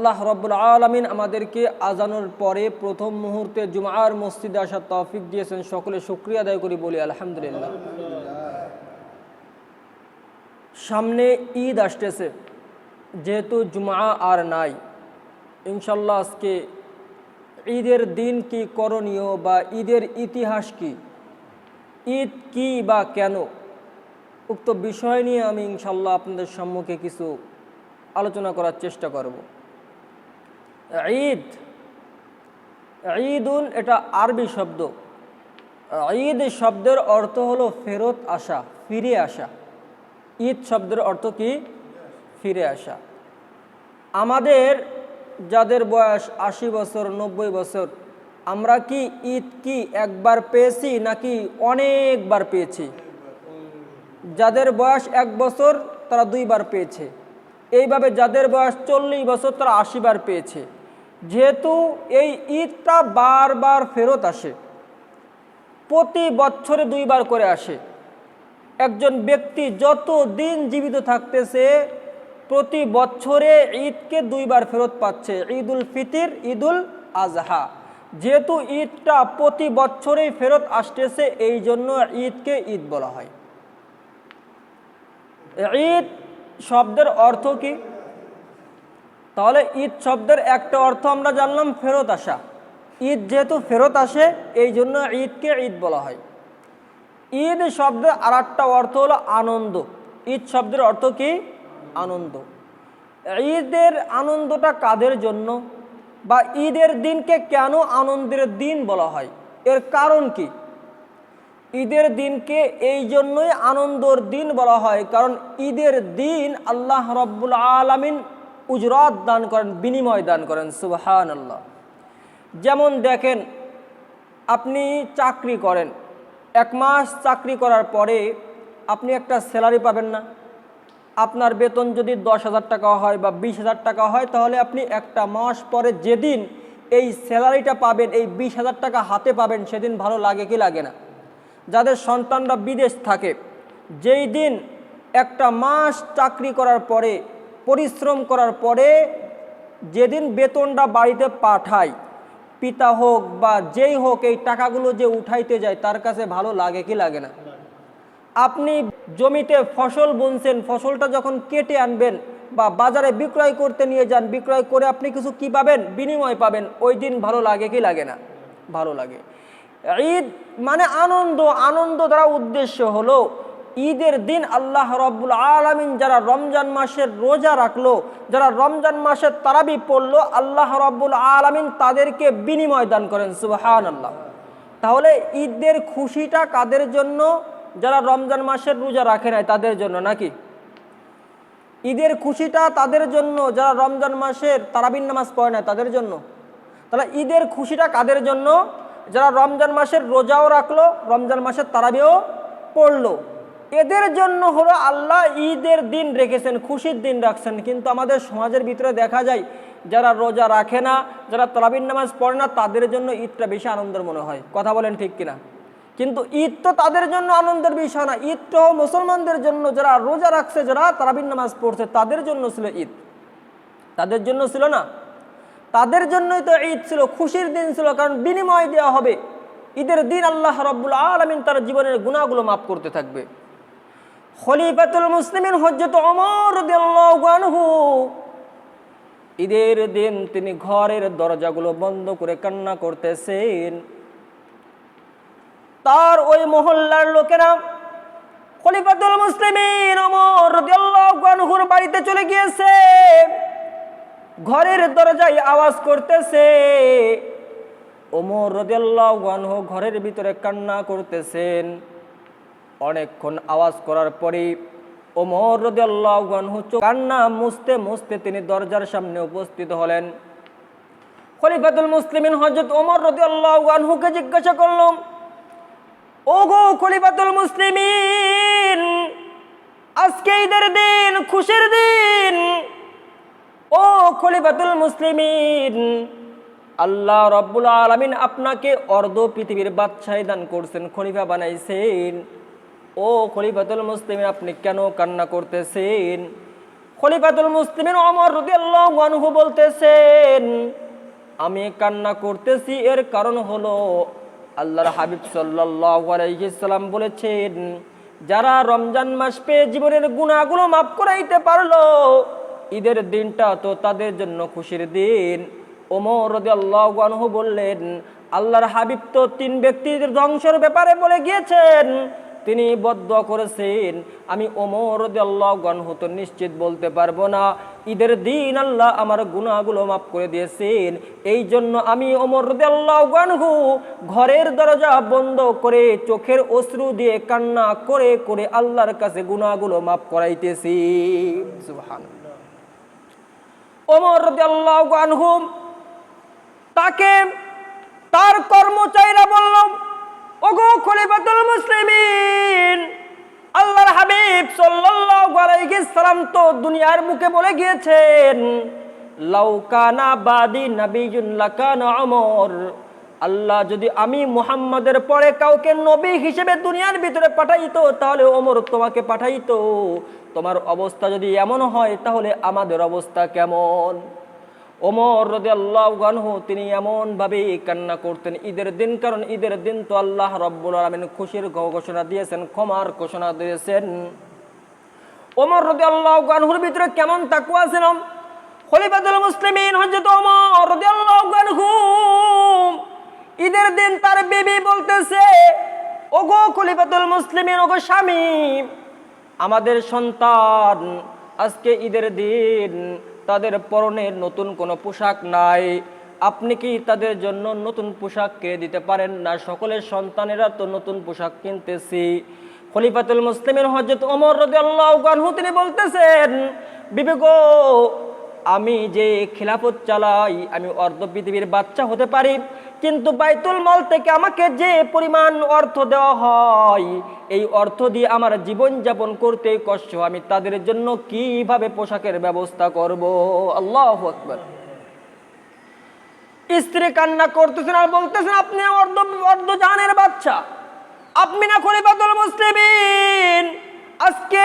আল্লাহ রব্বুল আলমিন আমাদেরকে আজানোর পরে প্রথম মুহূর্তে জুমার মসজিদে আসার তৌফিক দিয়েছেন। সকলে শুক্রিয়া আদায় করি বলি আলহামদুলিল্লাহ। সামনে ঈদ আসতেছে। যেহেতু জুমা আর নাই ইনশাল্লাহ আজকে ঈদের দিন কি করণীয় বা ঈদের ইতিহাস কি? ঈদ কি বা কেন? উক্ত বিষয় নিয়ে আমি ইনশাল্লাহ আপনাদের সম্মুখে কিছু আলোচনা করার চেষ্টা করব। ঈদ। ঈদুন এটা আরবি শব্দ। ঈদ শব্দের অর্থ হলো ফেরত আসা, ফিরে আসা। ঈদ শব্দের অর্থ কি? ফিরে আসা। আমাদের যাদের বয়স আশি বছর, নব্বই বছর, আমরা কি ঈদ কি একবার পেয়েছি নাকি অনেকবার পেয়েছি? যাদের বয়স এক বছর, তারা দুইবার পেয়েছে। এইভাবে যাদের বয়স চল্লিশ বছর, তারা আশিবার পেয়েছে। যেহেতু এই ঈদটা বারবার ফেরত আসে, প্রতি বছরে দুইবার করে আসে। একজন ব্যক্তি যত দিন জীবিত থাকতেছে, প্রতি বছরে ঈদকে দুইবার ফেরত পাচ্ছে, ঈদুল ফিতির, ঈদুল আজহা। যেহেতু ঈদটা প্রতি বছরেই ফেরত আসতেছে, এই জন্য ঈদকে ঈদ বলা হয়। ঈদ শব্দের অর্থ কি? তাহলে ঈদ শব্দের একটা অর্থ আমরা জানলাম ফেরত আসা। ঈদ যেহেতু ফেরত আসে, এই জন্য ঈদকে ঈদ বলা হয়। ঈদ শব্দের আর অর্থ হলো আনন্দ। ঈদ শব্দের অর্থ কি? আনন্দ। ঈদের আনন্দটা কাদের জন্য? বা ঈদের দিনকে কেন আনন্দের দিন বলা হয়? এর কারণ কি? ঈদের দিনকে এই জন্যই আনন্দর দিন বলা হয়, কারণ ঈদের দিন আল্লাহ রব্বুল আলমিন উজরাত দান করেন, বিনিময় দান করেন সুবাহান আল্লাহ যেমন দেখেন, আপনি চাকরি করেন, এক মাস চাকরি করার পরে আপনি একটা স্যালারি পাবেন না। আপনার বেতন যদি দশ হাজার টাকা হয় বা বিশ হাজার টাকা হয়, তাহলে আপনি একটা মাস পরে যেদিন এই স্যালারিটা পাবেন, এই বিশ হাজার টাকা হাতে পাবেন, সেদিন ভালো লাগে কি লাগে না? যাদের সন্তানরা বিদেশ থাকে, যেই দিন একটা মাস চাকরি করার পরে পরিশ্রম করার পরে যেদিন বেতনটা বাড়িতে পাঠায় পিতা হোক বা যেই হোক, এই টাকাগুলো যে উঠাইতে যায় তার কাছে ভালো লাগে কি লাগে না? আপনি জমিতে ফসল বুনছেন, ফসলটা যখন কেটে আনবেন বা বাজারে বিক্রয় করতে নিয়ে যান, বিক্রয় করে আপনি কিছু কি পাবেন? বিনিময় পাবেন। ওই দিন ভালো লাগে কি লাগে না? ভালো লাগে। ঈদ মানে আনন্দ। আনন্দ দ্বারা উদ্দেশ্য হলো ঈদের দিন আল্লাহ রব্বুল আলমিন যারা রমজান মাসের রোজা রাখল, যারা রমজান মাসের তারাবি পড়ল, আল্লাহ রব্বুল আলমিন তাদেরকে বিনিময় দান করেন সুবাহান আল্লাহ তাহলে ঈদের খুশিটা কাদের জন্য? যারা রমজান মাসের রোজা রাখে নাই, তাদের জন্য নাকি? ঈদের খুশিটা তাদের জন্য, যারা রমজান মাসের তারাবিন নামাজ পড়ে না তাদের জন্য? তাহলে ঈদের খুশিটা কাদের জন্য? যারা রমজান মাসের রোজাও রাখল, রমজান মাসের তারাবিও পড়ল। এদের জন্য হলো আল্লাহ ঈদের দিন রেখেছেন, খুশির দিন রাখছেন। কিন্তু আমাদের সমাজের ভিতরে দেখা যায়, যারা রোজা রাখে না, যারা তারাবিন নামাজ পড়ে না, তাদের জন্য ঈদটা বেশি আনন্দের মনে হয়। কথা বলেন ঠিক কিনা? কিন্তু ঈদ তো তাদের জন্য আনন্দের বিষয় না। ঈদ তো মুসলমানদের জন্য, যারা রোজা রাখছে, যারা তারাবিন নামাজ পড়ছে, তাদের জন্য ছিল ঈদ। তাদের জন্য ছিল না। তাদের জন্যই তো ঈদ ছিল, খুশির দিন ছিল, কারণ বিনিময় দেওয়া হবে। ঈদের দিন আল্লাহ রব্বুল আলমিন তার জীবনের গুণাগুলো মাফ করতে থাকবে। খলিফাতুল মুসলিমিন হজরত অমর আনহু। ঈদের দিন তিনি ঘরের দরজাগুলো বন্ধ করে কান্না করতেছেন। তার ওই মহল্লার লোকেরা খলিফাতুল মুসলিমিন অমর আনহুর বাড়িতে চলে গিয়েছে। ঘরের দরজায় আওয়াজ করতেছে। ওমর রদিয়াল্লাহু ঘরের ভিতরে কান্না করতেছেন। অনেকক্ষণ আওয়াজ করার পরে ওমর রদিয়াল্লাহু কান্না মুছতে মুছতে তিনি দরজার সামনে উপস্থিত হলেন। খলিফাতুল মুসলিমিন হজরত ওমর আনহুকে জিজ্ঞাসা করলাম ও গো খলিফাতুল মুসলিমিন, আজকে ঈদের দিন, খুশির দিন। ও খলিফাতুল মুসলিমিন, আল্লাহ রব্বুল আলমিন আপনাকে অর্ধ পৃথিবীর বাদশাহী দান করছেন, খলিফা বানাইছেন। ও খলিফাতুল মুসলিমিন, আপনি কেন কান্না করতেছেন? খলিফাতুল মুসলিমের অমর আনহু বলতেছেন, আমি কান্না করতেছি, এর কারণ হলো আল্লাহর হাবিব সাল্লাম বলেছেন, যারা রমজান মাস পেয়ে জীবনের গুণাগুলো মাফ করাইতে পারল, ঈদের দিনটা তো তাদের জন্য খুশির দিন। ওমর আনহু বললেন, আল্লাহর হাবিব তো তিন ব্যক্তির ধ্বংসের ব্যাপারে বলে গিয়েছেন তিনি বদ্ধ করেছেন। আমি ওমর গণহু তো নিশ্চিত বলতে পারব না। ঈদের দিন আল্লাহ আমার গুণাগুলো মাফ করে দিয়েছেন। এই জন্য আমি ওমর গণহু ঘরের দরজা বন্ধ করে চোখের অশ্রু দিয়ে কান্না করে করে আল্লাহর কাছে গুণাগুলো মাফ করাইতেছি। ওমর গণহু তাকে তার কর্মচারীরা বলল ওগো খলিফাতুল মুসলিমিন, আল্লাহর হাবিব সাল্লাল্লাহু আলাইহি সাল্লাম তো দুনিয়ার মুখে বলে গিয়েছেন লাউকানা বাদি নাবিয়ুন লাকানা ওমর আল্লাহ যদি আমি মুহাম্মাদের পরে কাউকে নবী হিসেবে দুনিয়ার ভিতরে পাঠাইতো, তাহলে ওমর তোমাকে পাঠাইতো। তোমার অবস্থা যদি এমন হয়, তাহলে আমাদের অবস্থা কেমন? ওমর রদে আল্লাহ গানহু তিনি এমনভাবে কান্না করতেন, ঈদের দিন, কারণ ঈদের দিন তো আল্লাহ রব্বুল আলমিন খুশির ঘোষণা দিয়েছেন, ক্ষমার ঘোষণা দিয়েছেন। ওমর রদে আল্লাহ গানহুর ভিতরে কেমন তাকুয়া ছিল? খলিফাতুল মুসলিমিন হযরত ওমর রদে আল্লাহ গানহু ঈদের দিন তার বেবি বলতেছে, ওগো খলিফাতুল মুসলিমিন, ওগো স্বামী, আমাদের সন্তান আজকে ঈদের দিন তাদের পরনে নতুন কোনো পোশাক নাই। আপনি কি তাদের জন্য নতুন পোশাক কিনে দিতে পারেন না? সকলের সন্তানেরা তো নতুন পোশাক কিনতেছি। খলিফাতুল মুসলিমের হজরত রাদিয়াল্লাহু আনহু তিনি বলতেছেন বিবেক আমি যে খিলাফত চালাই, আমি অর্ধ পৃথিবীর বাচ্চা হতে পারি কিন্তু বাইতুল মল থেকে আমাকে যে পরিমাণ অর্থ দেওয়া হয়, এই অর্থ দিয়ে আমার জীবন যাপন করতে কষ্ট। আমি তাদের জন্য কীভাবে পোশাকের ব্যবস্থা করব? আল্লাহ আকবর। স্ত্রী কান্না করতেছেন আর বলতেছেন, আপনি অর্ধ অর্ধ জানের বাচ্চা। আপনি না খলিফাতুল মুসলিমিন। আজকে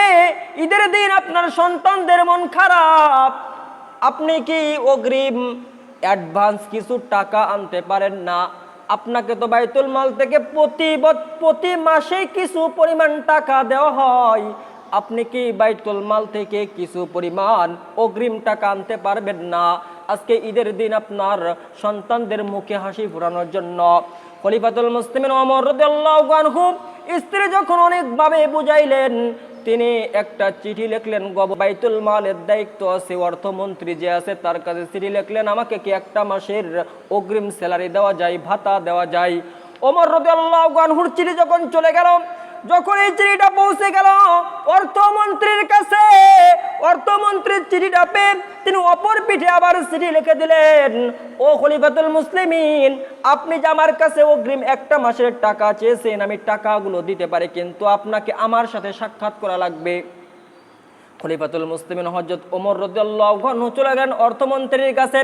ঈদের দিন আপনার সন্তানদের মন খারাপ। আপনি কি অগ্রিম অ্যাডভান্স কিছু টাকা আনতে পারেন না। আপনাকে তো বাইতুল মাল থেকে প্রতি প্রতি মাসে কিছু পরিমাণ টাকা দেওয়া হয়। আপনি কি বাইতুল মাল থেকে কিছু পরিমাণ অগ্রিম টাকা আনতে পারবেন না? আজকে ঈদের দিন আপনার সন্তানদের মুখে হাসি ফুরানোর জন্য। খলিফাতুল মুসলিমের অমর আনহু স্ত্রী যখন অনেকভাবে বুঝাইলেন তিনি একটা চিঠি লিখলেন বাইতুল মালের দায়িত্ব আছে, অর্থমন্ত্রী যে আছে তার কাছে চিঠি লিখলেন, আমাকে কি একটা মাসের অগ্রিম স্যালারি দেওয়া যায়, ভাতা দেওয়া যায়? ওমর রাদিয়াল্লাহু আল্লাহ চিঠি যখন চলে গেল যখন এই চিঠিটা পৌঁছে গেল, অর্থমন্ত্রীর কাছে, অর্থমন্ত্রীর চিঠিটা পেয়ে তিনি অপর পিঠে আবার চিঠি লিখে দিলেন, ও খলিফাতুল মুসলিমিন, আপনি যে আমার কাছে অগ্রিম একটা মাসের টাকা চেয়েছেন, আমি টাকাগুলো দিতে পারি, কিন্তু আপনাকে আমার সাথে সাক্ষাৎ করা লাগবে। খলিফাতুল মুসলিমিন হজরত ওমর আনহু চলে গেলেন অর্থমন্ত্রীর কাছে।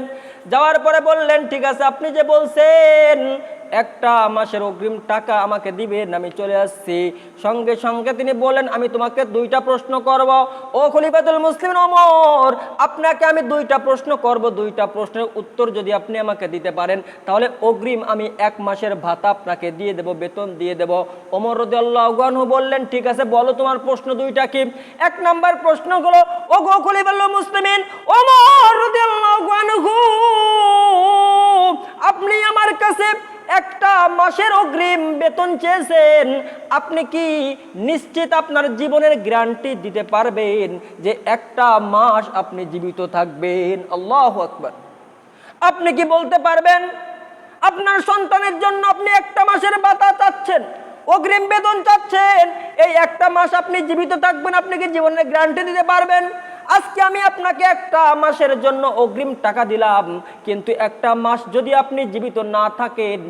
যাওয়ার পরে বললেন, ঠিক আছে, আপনি যে বলছেন একটা মাসের অগ্রিম টাকা আমাকে দিবেন, আমি চলে আসছি। সঙ্গে সঙ্গে তিনি বললেন আমি তোমাকে দুইটা প্রশ্ন করব। ও খলিফাতুল মুসলিম অমর আপনাকে আমি দুইটা প্রশ্ন করব। দুইটা প্রশ্নের উত্তর যদি আপনি আমাকে দিতে পারেন, তাহলে অগ্রিম আমি এক মাসের ভাতা আপনাকে দিয়ে দেব, বেতন দিয়ে দেব। অমর রদিয়াল্লাহু আনহু বললেন, ঠিক আছে, বলো তোমার প্রশ্ন দুইটা কি? এক নাম্বার প্রশ্ন হলো ও গো খলিফাতুল মুসলিমিন ওমর রাদিয়াল্লাহু আনহু, আপনি আমার কাছে একটা মাসের অগ্রিম বেতন চেয়েছেন। আপনি কি নিশ্চিত আপনার জীবনের গ্যারান্টি দিতে পারবেন যে একটা মাস আপনি জীবিত থাকবেন? আল্লাহ আকবার। আপনি কি বলতে পারবেন? আপনার সন্তানের জন্য আপনি একটা মাসের বাতা চাচ্ছেন, অগ্রিম বেতন চাচ্ছেন। এই একটা মাস আপনি জীবিত থাকবেন, আপনি কি জীবনের গ্যারান্টি দিতে পারবেন? আজকে আমি আপনাকে একটা মাসের জন্য অগ্রিম টাকা দিলাম, কিন্তু একটা মাস যদি আপনি জীবিত না থাকেন,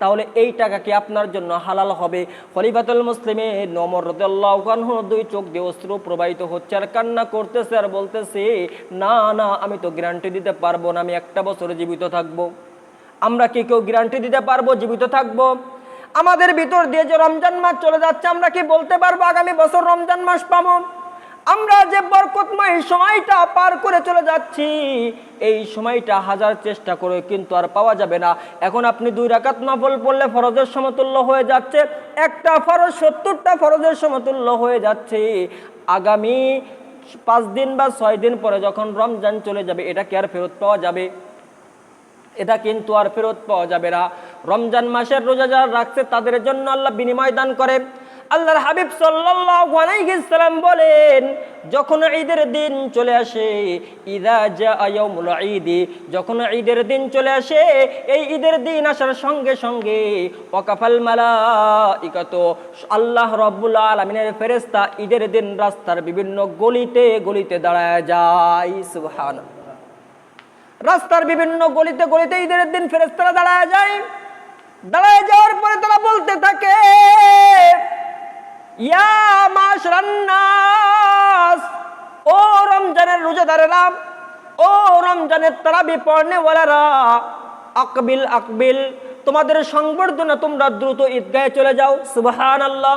তাহলে এই টাকা কি আপনার জন্য হালাল হবে? খলিফাতুল মুসলিমে নমর রদাল্লাহু দুই চোখ দিয়ে অস্ত্র প্রবাহিত হচ্ছে আর কান্না করতেছে আর বলতেছে, না না, আমি তো গ্যারান্টি দিতে পারব না, আমি একটা বছর জীবিত থাকব। আমরা কি কেউ গ্যারান্টি দিতে পারব, জীবিত থাকব? আমাদের ভিতর দিয়ে যে রমজান মাস চলে যাচ্ছে, আমরা কি বলতে পারব আগামী বছর রমজান মাস পাবো? আমরা যে বরকতময় সময়টা পার করে চলে যাচ্ছি, এই সময়টা হাজার চেষ্টা করে কিন্তু আর পাওয়া যাবে না। এখন আপনি দুই রাকাত নফল পড়লে ফরজের সমতুল্য হয়ে যাচ্ছে, একটা ফরজ সত্তরটা ফরজের সমতুল্য হয়ে যাচ্ছে। আগামী পাঁচ দিন বা ছয় দিন পরে যখন রমজান চলে যাবে, এটা কি আর ফেরত পাওয়া যাবে? এটা কিন্তু আর ফেরত পাওয়া যাবে না। রমজান মাসের রোজা যারা রাখছে, তাদের জন্য আল্লাহ বিনিময় দান করে। আল্লাহর হাবিব সাল্লাম বলেন, যখন ঈদের দিন চলে আসে, ইদা জা ইয়াউমুল ঈদি, যখন ঈদের দিন চলে আসে, এই ঈদের দিন আসার সঙ্গে সঙ্গে ওয়াকাফাল মালাইকাতু আল্লাহ রাব্বুল আলামিনের ফেরেশতা ঈদের দিন রাস্তার বিভিন্ন গলিতে গলিতে দাঁড়ায় যায়, সুবহানাল্লাহ। রাস্তার বিভিন্ন গলিতে গলিতে ঈদের দিন ফেরেস্তারা দাঁড়ায় যায়। দাঁড়ায় যাওয়ার পরে তারা বলতে থাকে ইয়া মাশরান ও রমজানের রোজাদারেরা, ও রমজানের তারাবি পড়নেওয়ালারা, আকবিল আকবিল, তোমাদের সংবর্ধনা তোমরা দ্রুত ঈদগাহে চলে যাও সুবহান আল্লাহ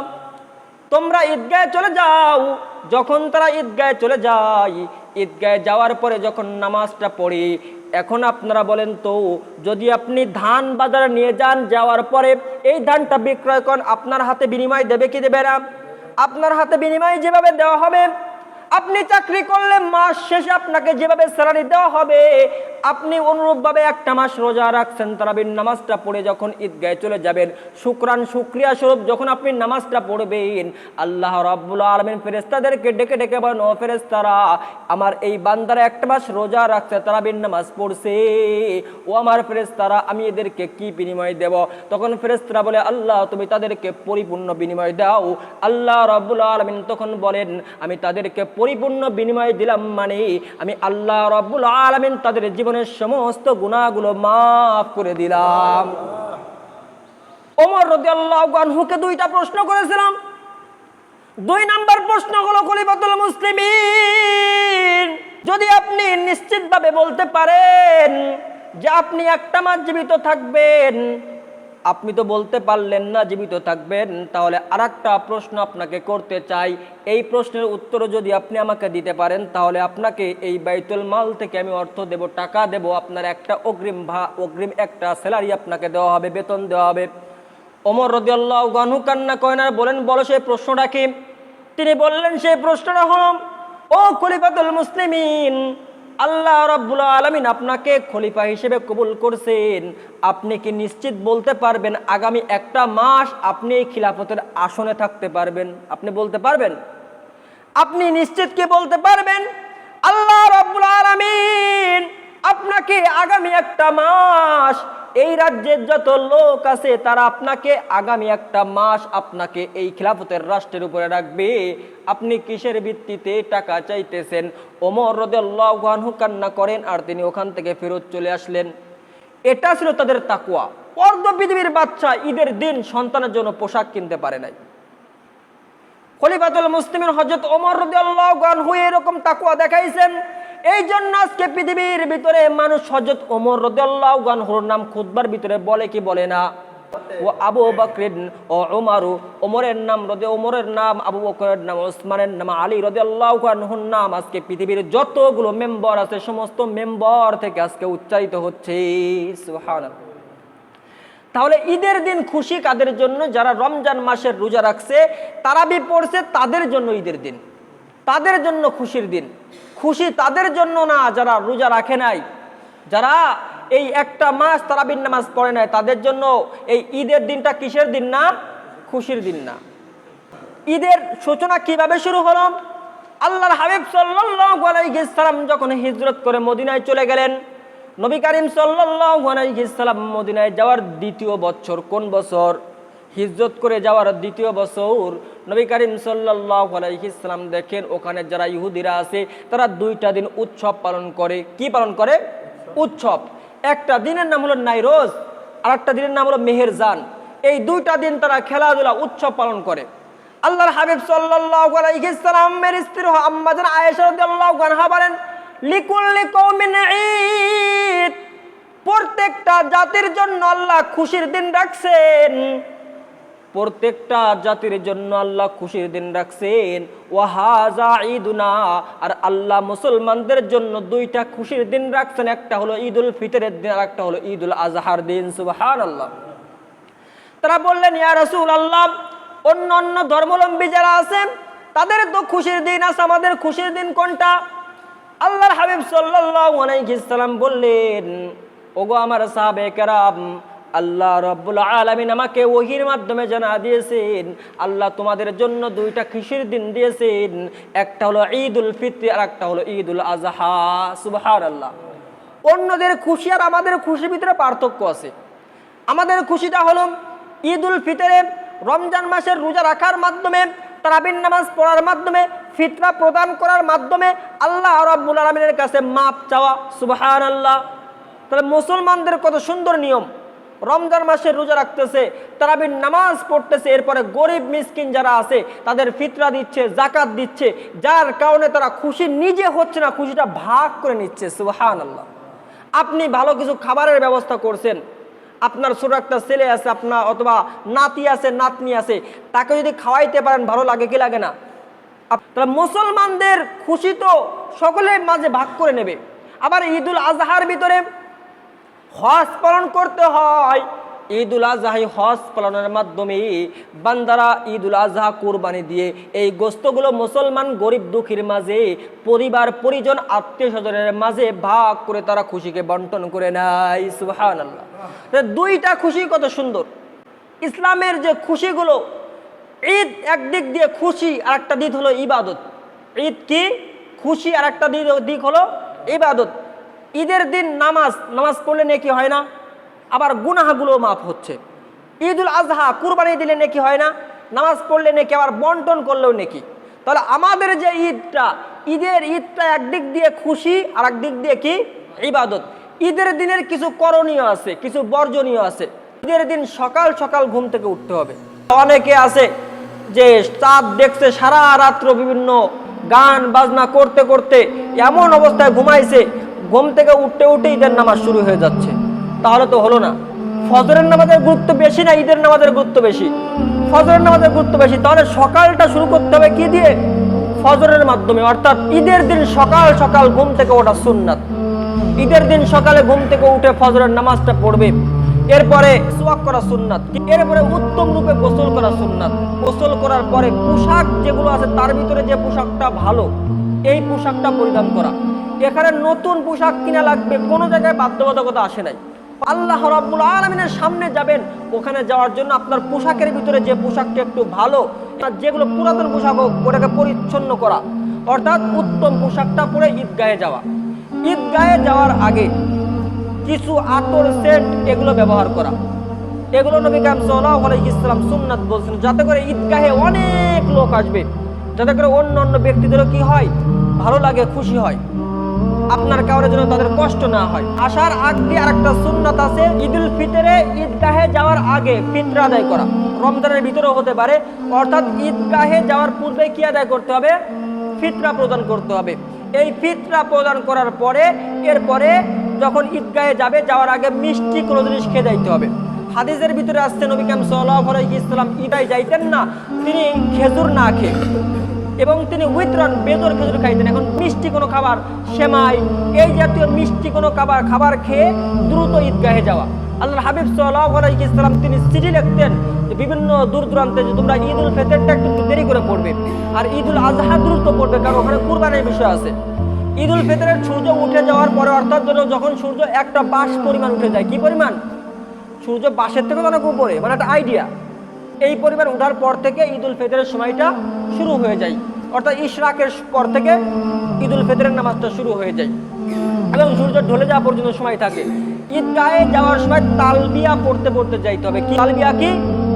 তোমরা ঈদগাহে চলে যাও, যখন তারা ঈদগাহে চলে যায়, ঈদগাহে যাওয়ার পরে যখন নামাজটা পড়ি এখন আপনারা বলেন তো, যদি আপনি ধান বাজারে নিয়ে যান, যাওয়ার পরে এই ধানটা বিক্রয় করেন, আপনার হাতে বিনিময় দেবে কি দেবে না? আপনার হাতে বিনিময় যেভাবে দেওয়া হবে আপনি চাকরি করলে মাস শেষে আপনাকে যেভাবে স্যালারি দেওয়া হবে, আপনি অনুরূপভাবে একটা মাস রোজা রাখছেন, তারাবির নামাজটা পড়ে যখন ঈদগায় চলে যাবেন। শুক্রান, শুক্রিয়া স্বরূপ যখন আপনি নামাজটা পড়বেন, আল্লাহ রাব্বুল আলমিন ফেরেস্তাদেরকে ডেকে ডেকে বলেন, ও ফেরেস্তারা আমার এই বান্দারা একটা মাস রোজা রাখছে, তারাবির নামাজ পড়ছে। ও আমার ফেরেস্তারা আমি এদেরকে কি বিনিময় দেব? তখন ফেরেস্তারা বলে, আল্লাহ, তুমি তাদেরকে পরিপূর্ণ বিনিময় দাও। আল্লাহ রাব্বুল আলমিন তখন বলেন, আমি তাদেরকে পরিপূর্ণ বিনিময় দিলাম মানে আমি আল্লাহ রব্বুল আলমিন তাদের জীবনের সমস্ত গুণাগুলো মাফ করে দিলাম। ওমর রদি আল্লাহ দুইটা প্রশ্ন করেছিলাম। দুই নাম্বার প্রশ্ন হলো, খলিফাতুল মুসলিমিন, যদি আপনি নিশ্চিতভাবে বলতে পারেন যে আপনি একটা মাস জীবিত থাকবেন আপনি তো বলতে পারলেন না জীবিত থাকবেন, তাহলে আর প্রশ্ন আপনাকে করতে চাই। এই প্রশ্নের উত্তর যদি আপনি আমাকে দিতে পারেন, তাহলে আপনাকে এই বাইতুল মাল থেকে আমি অর্থ দেব, টাকা দেব, আপনার একটা অগ্রিম ভা, অগ্রিম একটা স্যালারি আপনাকে দেওয়া হবে, বেতন দেওয়া হবে। ওমর রদিয়াল্লাহ গানু কান্না কয়নার বলেন, বলো সেই প্রশ্নটা কি? তিনি বললেন, সেই প্রশ্নটা হল, ও খলিফাতুল মুসলিমিন আল্লাহ রাব্বুল আলমিন আপনাকে খলিফা হিসেবে কবুল করছেন। আপনি কি নিশ্চিত বলতে পারবেন, আগামী একটা মাস আপনি এই খিলাফতের আসনে থাকতে পারবেন? আপনি বলতে পারবেন? আপনি নিশ্চিত কি বলতে পারবেন? আল্লাহ রাব্বুল আলমিন আপনাকে আগামী একটা মাস এই রাজ্যের যত লোক আছে, তারা আপনাকে আগামী একটা মাস আপনাকে এই খিলাফতের রাষ্ট্রের উপরে রাখবে। আপনি কিসের ভিত্তিতে টাকা চাইতেছেন? ওমর রদেল্লাহু আনহু কান্না করেন আর তিনি ওখান থেকে ফেরত চলে আসলেন। এটা ছিল তাদের তাকুয়া অর্ধ পৃথিবীর বাচ্চা ঈদের দিন সন্তানের জন্য পোশাক কিনতে পারে নাই। খলিফাতুল মুসলিমের হজরত ওমর আনহু এরকম তাকুয়া দেখাইছেন। এই জন্য আজকে পৃথিবীর ভিতরে মানুষ হজরত ওমর রদিয়াল্লাহু আনহুর নাম খুতবার ভিতরে বলে কি বলে না? ও আবু বকরিন ও ওমারু ওমরের নাম রদে, ওমরের নাম আবু বকরের নাম, ওসমানের নাম, আলী রদিয়াল্লাহু আনহুর নাম আজকে পৃথিবীর যতগুলো মেম্বার আছে, সমস্ত মেম্বার থেকে আজকে উচ্চারিত হচ্ছে। তাহলে ঈদের দিন খুশি কাদের জন্য? যারা রমজান মাসের রোজা রাখছে, তারাবি পড়ছে, তাদের জন্য ঈদের দিন। তাদের জন্য খুশির দিন। খুশি তাদের জন্য না যারা রোজা রাখে নাই। যারা এই একটা মাস তারাবির নামাজ পড়ে নাই, তাদের জন্য এই ঈদের দিনটা কিসের দিন না? খুশির দিন না। ঈদের সূচনা কীভাবে শুরু হলো? আল্লাহর হাবিব সাল্লাম যখন হিজরত করে মদিনায় চলে গেলেন, নবী করিম সাল্লাম মদিনায় যাওয়ার দ্বিতীয় বছর কোন বছর? হিজরত করে যাওয়ার দ্বিতীয় বছর নবী করিম সাল্লাল্লাহু আলাইহি সাল্লাম দেখেন ওখানে যারা ইহুদিরা আছে, তারা দুইটা দিন উৎসব পালন করে। কি পালন করে? উৎসব। একটা দিনের নাম হলো নাইরোজ আর একটা দিনের নাম হলো মেহেরজান। এই দুইটা দিন তারা খেলাধুলা, উৎসব পালন করে। আল্লাহর হাবিব সাল্লাল্লাহু আলাইহি স্ত্রী আম্মা জান আয়েশা রাদিয়াল্লাহু আনহা বলেন প্রত্যেকটা জাতির জন্য আল্লাহ খুশির দিন রাখছেন। প্রত্যেকটা জাতির জন্য আল্লাহ খুশির দিন রাখছেন। ওয়াহাজা ঈদুনা, আর আল্লাহ মুসলমানদের জন্য দুইটা খুশির দিন রাখছেন। একটা হলো ঈদ উল ফিতরের দিন, আর একটা হলো উল আজহার দিন সুবাহান আল্লাহ তারা বললেন, ইয়া রসুল আল্লাহ অন্য অন্য ধর্মাবলম্বী যারা আছেন, তাদের তো খুশির দিন আছে, আমাদের খুশির দিন কোনটা? আল্লাহর হাবিব সাল্লাল্লাহু আলাইহি সাল্লাম বললেন, ওগো আমার সাহাবে কেরাম আল্লাহ রব্বুল আলামিন আমাকে ওহির মাধ্যমে জানা দিয়েছেন। আল্লাহ তোমাদের জন্য দুইটা খুশির দিন দিয়েছেন। একটা হলো ঈদ উল ফিতর আর একটা হলো ঈদ উল আজহা। সুবাহার আল্লাহ অন্যদের খুশি আর আমাদের খুশির ভিতরে পার্থক্য আছে। আমাদের খুশিটা হলো ঈদ উল ফিতরে রমজান মাসের রোজা রাখার মাধ্যমে তারাবিন নামাজ পড়ার মাধ্যমে, ফিতরা প্রদান করার মাধ্যমে আল্লাহ রব্বুল আলমিনের কাছে মাপ চাওয়া। সুবাহান আল্লাহ তাহলে মুসলমানদের কত সুন্দর নিয়ম। রমজান মাসে রোজা রাখতেছে তারাবিন নামাজ পড়তেছে, এরপরে গরিব মিসকিন যারা আছে, তাদের ফিতরা দিচ্ছে জাকাত দিচ্ছে, যার কারণে তারা খুশি, নিজে হচ্ছে না, খুশিটা ভাগ করে নিচ্ছে সুবাহান আল্লাহ আপনি ভালো কিছু খাবারের ব্যবস্থা করছেন, আপনার ছোট একটা ছেলে আছে, আপনার অথবা নাতি আছে, নাতনি আছে, তাকে যদি খাওয়াইতে পারেন, ভালো লাগে কি লাগে না? তাহলে মুসলমানদের খুশি তো সকলের মাঝে ভাগ করে নেবে। আবার ঈদুল আজহার ভিতরে হজ পালন করতে হয়। ঈদুল আজহাই হজ পালনের মাধ্যমে বান্দারা ঈদুল আজহা কোরবানি দিয়ে এই গোস্তগুলো মুসলমান গরিব দুঃখীর মাঝে, পরিবার, পরিজন, আত্মীয় স্বজনের মাঝে ভাগ করে তারা খুশিকে বন্টন করে নেয়। সুহান আল্লাহ দুইটা খুশি কত সুন্দর। ইসলামের যে খুশিগুলো, ঈদ একদিক দিয়ে খুশি আর একটা দিক হলো ইবাদত। ঈদ কি? খুশি আর একটা দিক দিক হলো ইবাদত। ঈদের দিন নামাজ নামাজ পড়লে নেকি হয় না? আবার গুনাহাগুলো মাফ হচ্ছে। ঈদুল আজহা কুরবানি দিলে নেকি হয় না? নামাজ পড়লে নেকি, আবার বন্টন করলেও নেকি? তাহলে আমাদের যে ঈদটা, ঈদের ঈদটা একদিক দিয়ে খুশি আর একদিক দিয়ে কি? ইবাদত। ঈদের দিনের কিছু করণীয় আছে, কিছু বর্জনীয় আছে। ঈদের দিন সকাল সকাল ঘুম থেকে উঠতে হবে। অনেকে আছে যে চাঁদ দেখছে সারা রাত্র বিভিন্ন গান বাজনা করতে করতে এমন অবস্থায় ঘুমাইছে ঘুম থেকে উঠতে উঠে ঈদের নামাজ শুরু হয়ে যাচ্ছে। তাহলে তো হলো না। ফজরের নামাজের গুরুত্ব বেশি না ঈদের নামাজের গুরুত্ব বেশি? ফজরের নামাজের গুরুত্ব বেশি। তাহলে সকালটা শুরু করতে হবে কি দিয়ে? ফজরের মাধ্যমে। অর্থাৎ ঈদের দিন সকাল সকাল ঘুম থেকে ওঠা সুন্নাত। ঈদের দিন সকালে ঘুম থেকে উঠে ফজরের নামাজটা পড়বে। এরপরে সোয়াক করা সুন্নাত। এরপরে উত্তম রূপে গোসল করা সুন্নাত। গোসল করার পরে পোশাক যেগুলো আছে, তার ভিতরে যে পোশাকটা ভালো, এই পোশাকটা পরিধান করা। এখানে নতুন পোশাক কিনা লাগবে, কোনো জায়গায় বাধ্যবাধকতা আসে নাই। আল্লাহ রাব্বুল আলমিনের সামনে যাবেন, ওখানে যাওয়ার জন্য আপনার পোশাকের ভিতরে যে পোশাকটা একটু ভালো, যেগুলো পুরাতন পোশাক হোক, ওটাকে পরিচ্ছন্ন করা। অর্থাৎ উত্তম পোশাকটা পরে ঈদগাহে যাওয়া। ঈদগাহে যাওয়ার আগে কিছু আতর সেন্ট এগুলো ব্যবহার করা। এগুলো নবী কাম আলাইহি ইসলাম সুন্নাত বলছেন, যাতে করে ঈদগাহে অনেক লোক আসবে। যাতে করে অন্য অন্য ব্যক্তিদেরও কি হয়, ভালো লাগে, খুশি হয়। আপনার কারোর জন্য তাদের কষ্ট না হয়। আসার আগ দিয়ে আরেকটা সুন্নাত আছে, ঈদুল ফিতরে ঈদগাহে যাওয়ার আগে ফিতরা আদায় করা। রমজানের ভিতরেও হতে পারে, অর্থাৎ ঈদগাহে যাওয়ার পূর্বে কি আদায় করতে হবে? ফিতরা প্রদান করতে হবে। এই ফিতরা প্রদান করার পরে, এরপরে যখন ঈদগাহে যাবে, যাওয়ার আগে মিষ্টি কোনো জিনিস খেয়ে যাইতে হবে। হাদিসের ভিতরে আসছে, নবী কাম সাল্লাল্লাহু আলাইহি ইসলাম ঈদায় যাইতেন না, তিনি খেজুর না খেয়ে। এবং তিনি উইথরন বেদর খেজুর খাইতেন। এখন মিষ্টি কোনো খাবার সেমাই, এই জাতীয় মিষ্টি কোনো খাবার খাবার খেয়ে দ্রুত ঈদগাহে যাওয়া। আল্লাহ হাবিব আলাইহি ইসলাম তিনি চিঠি লিখতেন বিভিন্ন দূর দূরান্তে যে তোমরা ঈদ উল ফিতরটা একটু দেরি করে পড়বে আর ঈদ উল আজহা দ্রুত পড়বে, কারণ ওখানে কুরবানির বিষয় আছে। ঈদ উল ফিতরের সূর্য উঠে যাওয়ার পরে, অর্থাৎ যখন সূর্য একটা বাস পরিমাণ উঠে যায়, কি পরিমাণ? সূর্য বাসের থেকে অনেক উপরে মানে একটা আইডিয়া এই পরিমাণ উঠার পর থেকে ঈদ উল ফিতরের সময়টা শুরু হয়ে যায়। অর্থাৎ ইশরাকের পর থেকে ঈদ উল ফিতরের নামাজটা শুরু হয়ে যায়। এবং সূর্য ঢলে যাওয়া পর্যন্ত সময় থাকে। ঈদগাহে যাওয়ার সময় তালবিয়া পড়তে পড়তে যাইতে হবে। কি তালবিয়া কি?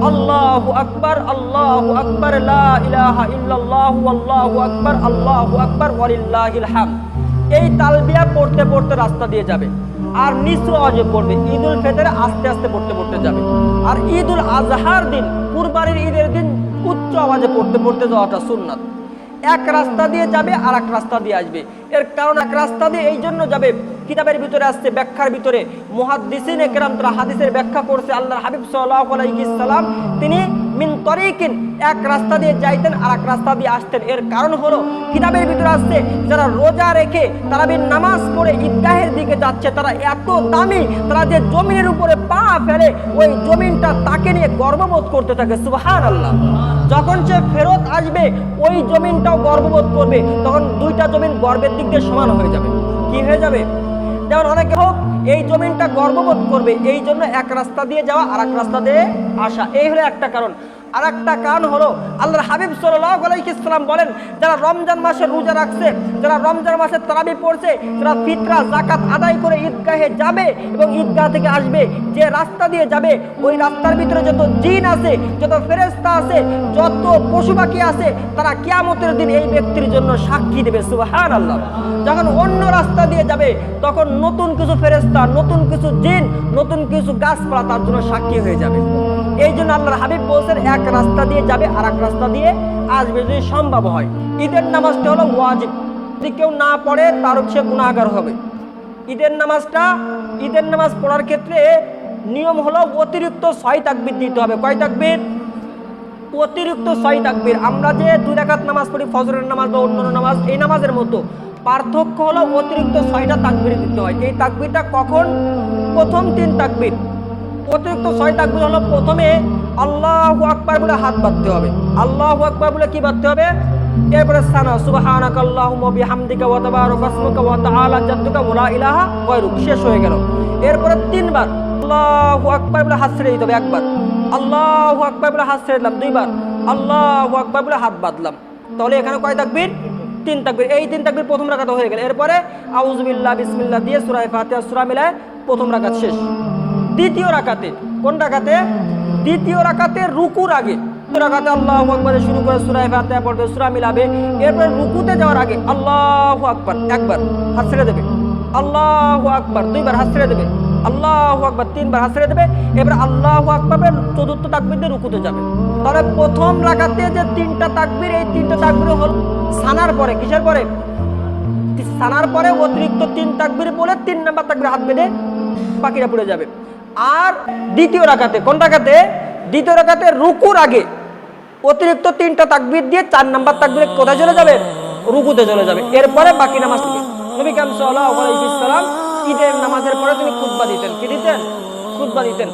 আল্লাহু আকবার আল্লাহু আকবার, লা ইলাহা ইল্লাল্লাহু, আল্লাহু আকবার আল্লাহু আকবার, ওয়ালিল্লাহিল হামদ। এই তালবিয়া পড়তে পড়তে রাস্তা দিয়ে যাবে। আর নিচু আওয়াজে পড়বে। ঈদ উল ফিতরে আস্তে আস্তে পড়তে পড়তে যাবে। আর ঈদ উল আজহার দিন কুরবানির ঈদের দিন উচ্চ আওয়াজে পড়তে পড়তে যাওয়াটা সুন্নাত। এক রাস্তা দিয়ে যাবে আর এক রাস্তা দিয়ে আসবে। এর কারণ এক রাস্তা দিয়ে এই জন্য যাবে, কিতাবের ভিতরে আসছে, ব্যাখ্যার ভিতরে। মহাদিসিন একরাম তারা হাদিসের ব্যাখ্যা করছে আল্লাহ হাবিব সাল্লাহ আলাইহি সাল্লাম, তিনি মিন তরিকিন এক রাস্তা দিয়ে যাইতেন আর এক রাস্তা দিয়ে আসতেন। এর কারণ হলো, কিতাবের ভিতরে আসছে, যারা রোজা রেখে তারাবির নামাজ পড়ে ঈদগাহের দিকে যাচ্ছে, তারা এত দামি, তারা যে জমিনের উপরে পা ফেলে, ওই জমিনটা তাকে নিয়ে গর্ববোধ করতে থাকে। সুবাহান আল্লাহ যখন সে ফেরত আসবে, ওই জমিনটাও গর্ববোধ করবে। তখন দুইটা জমিন গর্বের দিক দিয়ে সমান হয়ে যাবে। কি হয়ে যাবে? যেমন অনেকে হোক, এই জমিনটা গর্ববোধ করবে, এই জন্য এক রাস্তা দিয়ে যাওয়া আর এক রাস্তা দিয়ে আসা। এই হলো একটা কারণ। আর একটা কারণ হলো আল্লাহর হাবিব সাল্লাহ আলাইসাল্লাম বলেন, যারা রমজান মাসে রোজা রাখছে, যারা রমজান মাসে তারাবি পড়ছে, যারা ফিতরা জাকাত আদায় করে ঈদগাহে যাবে এবং ঈদগাহ থেকে আসবে, যে রাস্তা দিয়ে যাবে, ওই রাস্তার ভিতরে যত জিন আছে, যত ফেরেস্তা আছে, যত পশু পাখি আছে, তারা কিয়ামতের দিন এই ব্যক্তির জন্য সাক্ষী দেবে সুবাহান আল্লাহ যখন অন্য রাস্তা দিয়ে যাবে, তখন নতুন কিছু ফেরেস্তা নতুন কিছু জিন, নতুন কিছু গাছপালা তার জন্য সাক্ষী হয়ে যাবে। এই জন্য আল্লাহর হাবিব বলছেন এক রাস্তা দিয়ে যাবে আর এক রাস্তা দিয়ে আসবে যদি সম্ভব হয়। ঈদের নামাজটা হলো ওয়াজিব। যদি কেউ না পড়ে, তার হচ্ছে গুণাগার হবে। ঈদের নামাজটা, ঈদের নামাজ পড়ার ক্ষেত্রে নিয়ম হলো অতিরিক্ত ছয় তাকবির দিতে হবে। কয় তাকবির? অতিরিক্ত ছয় তাকবির। আমরা যে দুই রাকাত নামাজ পড়ি, ফজরের নামাজ বা অন্য নামাজ, এই নামাজের মতো। পার্থক্য হলো অতিরিক্ত ছয়টা তাকবির দিতে হয়। এই তাকবিরটা কখন? প্রথম তিন তাকবির। অতিরিক্ত ছয় তাকবির হলো প্রথমে আল্লাহু আকবার বলে হাত বাঁধতে হবে। আল্লাহু আকবার বলে কি বাঁধতে হবে? এরপরে সানা সুবহানাকা আল্লাহুম্মা বিহামদিকা ওয়া তাবারাকা ইসমুকা ওয়া তাআলা জাদ্দুকা ওয়া ইলাহা গায়রুক। শেষ হয়ে গেল। এরপরে তিনবার আল্লাহু আকবার বলে হাত ছেড়ে দিতে হবে একবার। আল্লাহু আকবার বলে হাত ছেড়ে দিলাম দুইবার। আল্লাহু আকবার বলে হাত বাঁধলাম। তাহলে এখানে কয় তাকবীর? তিন তাকবীর। এই তিন তাকবীর প্রথম রাকাত হয়ে গেল। এরপরে আউযুবিল্লাহ বিসমিল্লা দিয়ে সূরা ফাতে সুরা মিলায় প্রথম রাকাত শেষ। দ্বিতীয় রাকাতে। কোন রাকাতে? দ্বিতীয় রাকাতে রুকুর আগে। রাকাতে আল্লাহু আকবারে শুরু করে সূরা ফাতিহা পড়বে সূরা মিলাবে। এরপরে রুকুতে যাওয়ার আগে আল্লাহু আকবার, একবার হাত ছেড়ে দেবে। আল্লাহু আকবার, দুইবার হাত ছেড়ে দেবে। আল্লাহু আকবার, তিনবার হাত ছেড়ে দেবে। এবার আল্লাহু আকবার চতুর্থ তাকবীর দিয়ে রুকুতে যাবে। তাহলে প্রথম রাকাতে যে তিনটা তাকবীর, এই তিনটা তাকবীর হল সানার পরে, কিসের পরে? সানার পরে অতিরিক্ত তিন তাকবীর বলে তিন নাম্বার তাকবীর হাত বেঁধে বাকিরা পড়ে যাবে। আর দ্বিতীয় রাখাতে কোন রাখাতে দ্বিতীয় রাখাতে রুকুর আগে। অতিরিক্ত তিনটা তাকবির দিয়ে চার নাম্বার তাকবির কোথায় চলে যাবে? রুকুতে চলে যাবে। এরপরে বাকি নামাজ থেকে নবী কাম সাল্লাহ ঈদের নামাজের পরে তিনি খুতবা দিতেন। কি দিতেন? খুদ্া দিতেন।